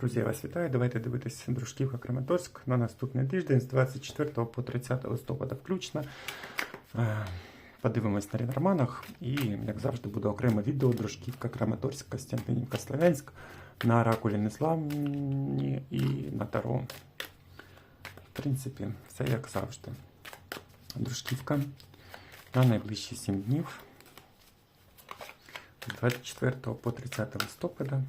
Друзі, я вас вітаю. Давайте дивитися Дружківка Краматорськ на наступний тиждень з 24 по 30 листопада включно. Е, Подивимось на Рінорманах і, як завжди, буде окреме відео Дружківка Краматорськ, Костянтинівка Слов'янськ на Оракулі Незламні і на Таро. В принципі, все як завжди. Дружківка на найближчі 7 днів з 24 по 30 листопада.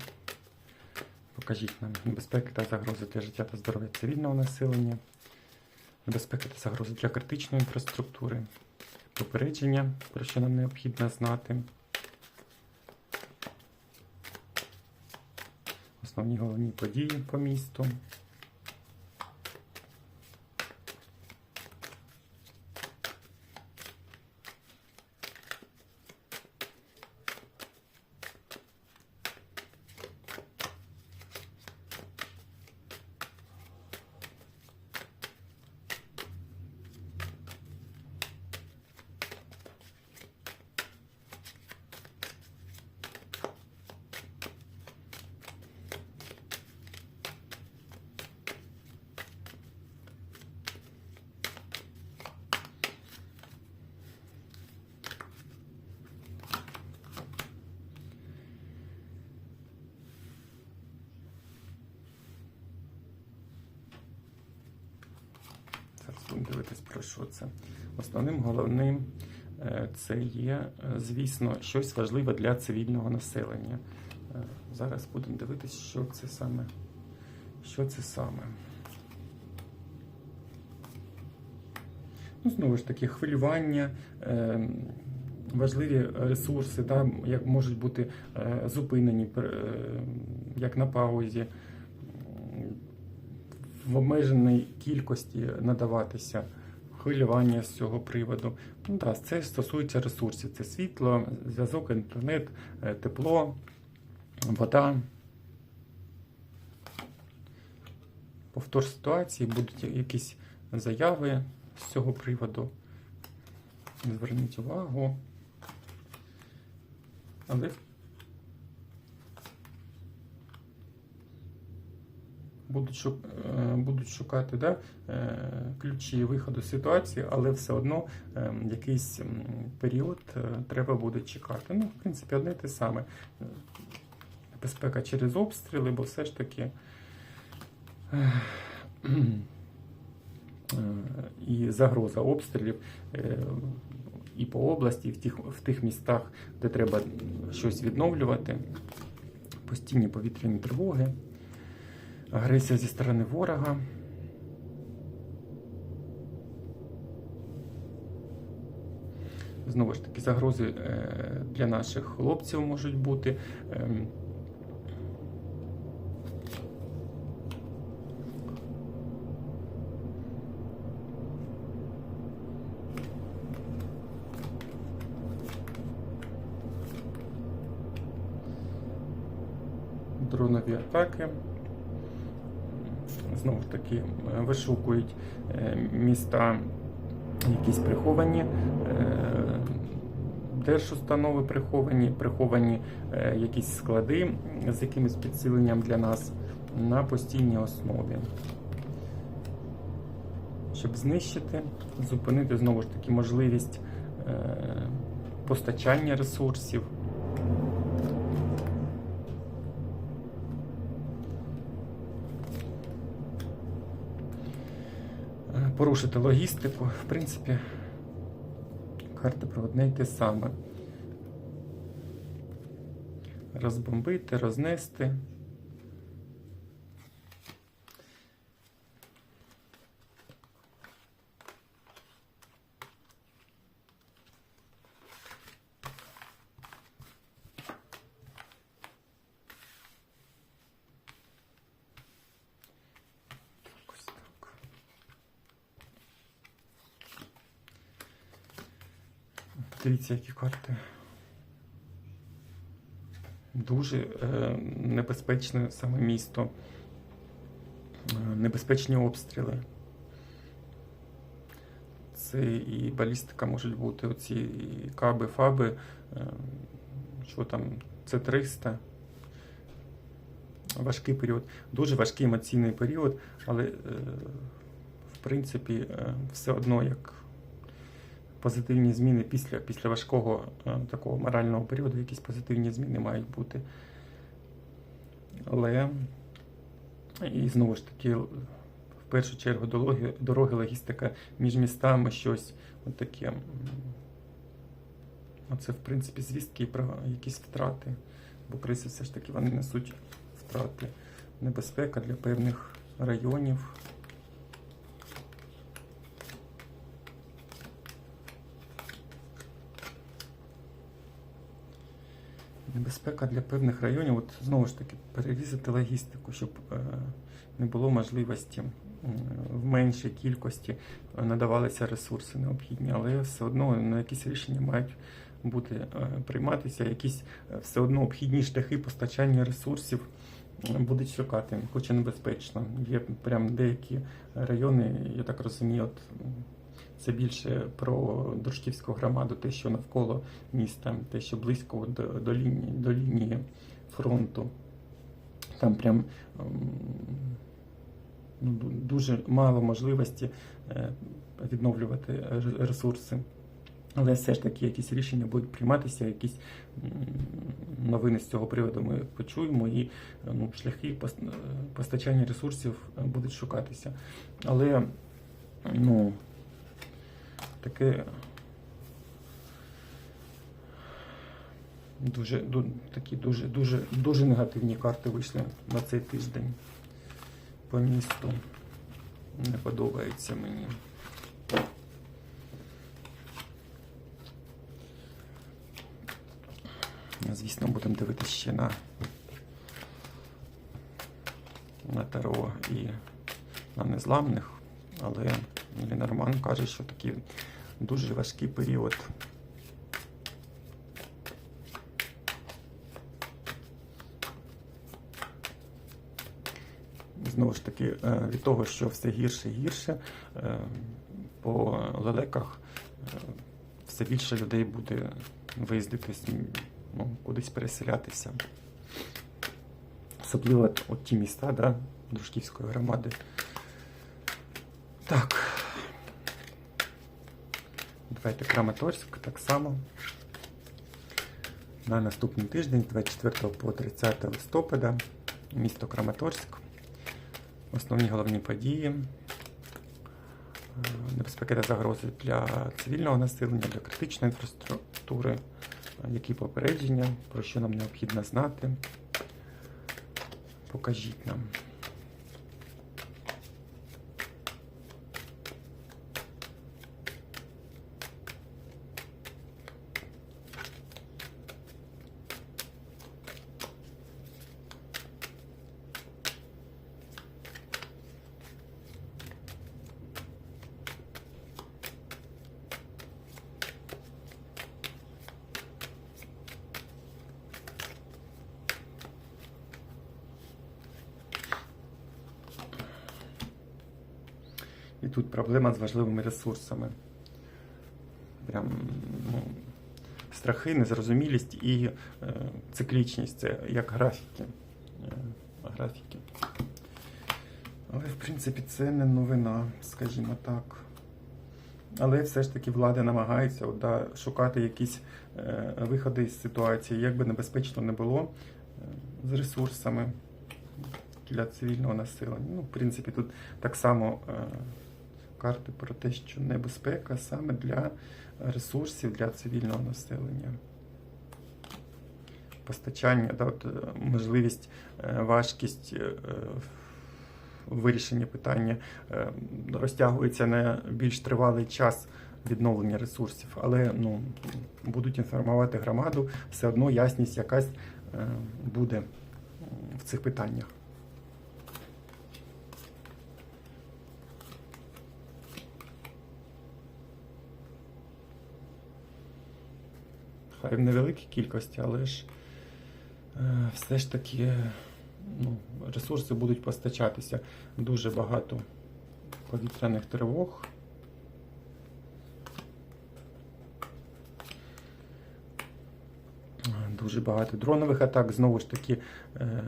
Покажіть нам небезпеки та загрози для життя та здоров'я цивільного населення, небезпеки та загрози для критичної інфраструктури, попередження, про що нам необхідно знати. Основні головні події по місту. Зараз про що це. Основним головним е, це є, е, звісно, щось важливе для цивільного населення. Е, Зараз будемо дивитись, що це саме. Що це саме. Ну, знову ж таки, хвилювання, важливі ресурси, да, як можуть бути зупинені, як на паузі, в обмеженій кількості надаватися хвилювання з цього приводу. Ну, да, це стосується ресурсів: це світло, зв'язок, інтернет, е, тепло, вода. Повтор ситуації будуть якісь заяви з цього приводу. Зверніть увагу. Але е, будуть шукати да, е, ключі виходу з ситуації, але все одно е, якийсь період треба буде чекати. Ну, в принципі, одне те саме. Небезпека через обстріли, бо все ж таки. І загроза обстрілів і по області, і в тих, в тих містах, де треба щось відновлювати, постійні повітряні тривоги агресія зі сторони ворога. Знову ж таки, загрози е, для наших хлопців можуть бути. Ем, Дронові атаки знову ж таки е, вишукують е, міста якісь приховані, е, держустанови приховані, приховані якісь склади з якимось підсиленням для нас на постійній основі. Щоб знищити, зупинити знову ж таки можливість постачання ресурсів. Е, порушити логістику. В принципі, карта про одне й те саме. Розбомбити, рознести. Ось так. Дивіться, які карти. Дуже е, небезпечне саме місто. Е, небезпечні обстріли. Це і балістика можуть бути, оці каби, фаби, е, що там, це 300 важкий період, дуже важкий емоційний період, але е, в принципі е, все одно як позитивні зміни після, після важкого е, такого морального періоду, якісь позитивні зміни мають бути. Але і знову ж таки, в першу чергу, дороги, дороги логістика між містами, щось от таке. Оце, в принципі, звістки про якісь втрати. Бо криси все ж таки вони несуть втрати. Небезпека для певних районів. Небезпека для певних районів, от знову ж таки, перерізати логістику, щоб е, не було можливості в меншій кількості надавалися ресурси необхідні, але все одно на якісь рішення мають бути е, прийматися, якісь е, все одно обхідні шляхи постачання ресурсів будуть шукати, хоч і небезпечно. Є прям деякі райони, я так розумію, от це більше про дружківську громаду, те, що навколо міста, те, що близько до, до, лінії, до лінії фронту. Там прям ну, дуже мало можливості е, відновлювати ресурси. Але все ж таки якісь рішення будуть прийматися, якісь новини з цього приводу ми почуємо, і ну, шляхи е, постачання ресурсів е, будуть шукатися. Але ну, таке дуже, ду, такі дуже, дуже, дуже негативні карти вийшли на цей тиждень по місту. Не подобається мені. Звісно, будемо дивитися ще на, на Таро і на незламних, але Ленорман каже, що такий дуже важкий період. Знову ж таки, е, від того, що все гірше і гірше, е, по лелеках е, все більше людей буде виїздити з- ну, кудись переселятися. Особливо от ті міста, да, Дружківської громади. Так. Давайте Краматорськ так само. На наступний тиждень, з 24 по 30 листопада, місто Краматорськ. Основні головні події. Е, Небезпеки та загрози для цивільного населення, для критичної інфраструктури, е, які попередження, про що нам необхідно знати. Покажіть нам. Тут проблема з важливими ресурсами. Прям ну, страхи, незрозумілість і е, циклічність це як графіки. Е, графіки. Але, в принципі, це не новина, скажімо так. Але все ж таки влада намагається от, да, шукати якісь е, виходи з ситуації, як би небезпечно не було е, з ресурсами для цивільного населення. Ну, в принципі, тут так само е, карти про те, що небезпека саме для ресурсів для цивільного населення. Постачання, да, от, е, можливість, е, важкість е, вирішення питання розтягується на більш тривалий час відновлення ресурсів, але ну, будуть інформувати громаду, все одно ясність якась буде в цих питаннях. Хай в невеликій кількості, але ж е, все ж таки ну, ресурси будуть постачатися. Дуже багато повітряних тривог. Дуже багато дронових атак, знову ж таки, е,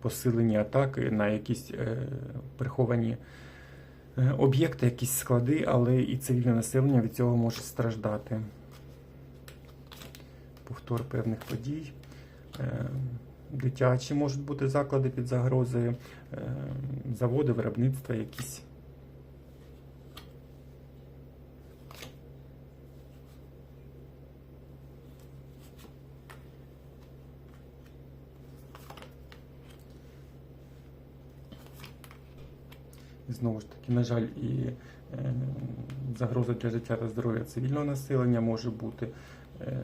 посилені атаки на якісь е, приховані об'єкти, якісь склади, але і цивільне населення від цього може страждати. Повтор певних подій. Е, Дитячі можуть бути заклади під загрозою, е, заводи, виробництва якісь. Знову ж таки, на жаль, і е, загроза для життя та здоров'я цивільного населення може бути. Е,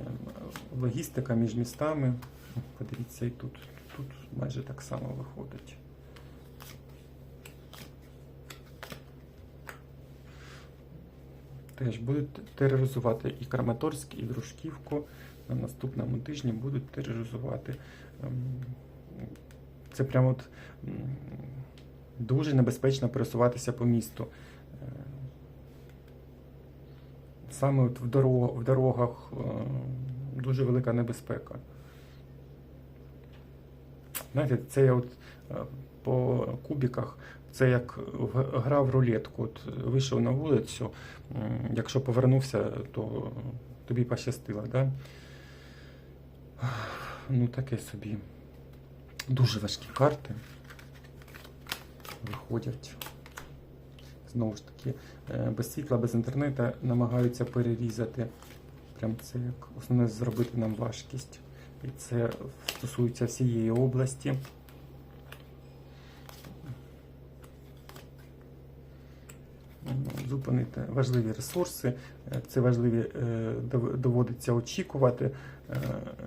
логістика між містами. Подивіться, і тут, тут майже так само виходить. Теж будуть тероризувати і Краматорськ, і Дружківку. На наступному тижні будуть тероризувати. Ем, Це прямо от дуже небезпечно пересуватися по місту. Саме от в, дорог, в дорогах е, дуже велика небезпека. Знаєте, це я от е, по кубіках, це як гра в рулетку. От вийшов на вулицю, якщо повернувся, то тобі пощастило, да? Ну, таке собі. Дуже важкі карти виходять. Знову ж таки, е, без світла, без інтернету намагаються перерізати. Прям це як основне зробити нам важкість. І це стосується всієї області. Зупинити важливі ресурси, е, це важливі е, доводиться очікувати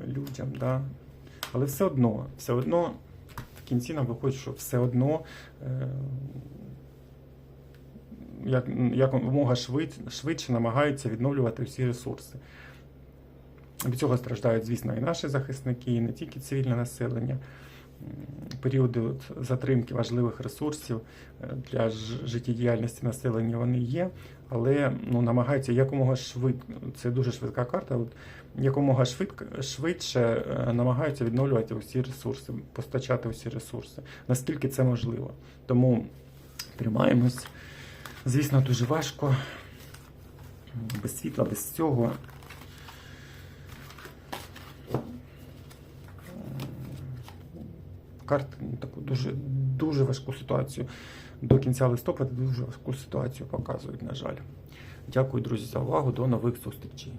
людям. Да? Але все одно, все одно в кінці нам виходить, що все одно як, якомога швидше, швидше намагаються відновлювати всі ресурси. Від цього страждають, звісно, і наші захисники, і не тільки цивільне населення. Періоди затримки важливих ресурсів е, для життєдіяльності населення вони є, але ну, намагаються якомога швидко, це дуже швидка карта, от, якомога швидко, швидше е, намагаються відновлювати усі ресурси, постачати усі ресурси, наскільки це можливо. Тому тримаємось. Звісно, дуже важко. Без світла, без цього. Карти ну, таку дуже, дуже важку ситуацію. До кінця листопада дуже важку ситуацію показують, на жаль. Дякую, друзі, за увагу. До нових зустрічей.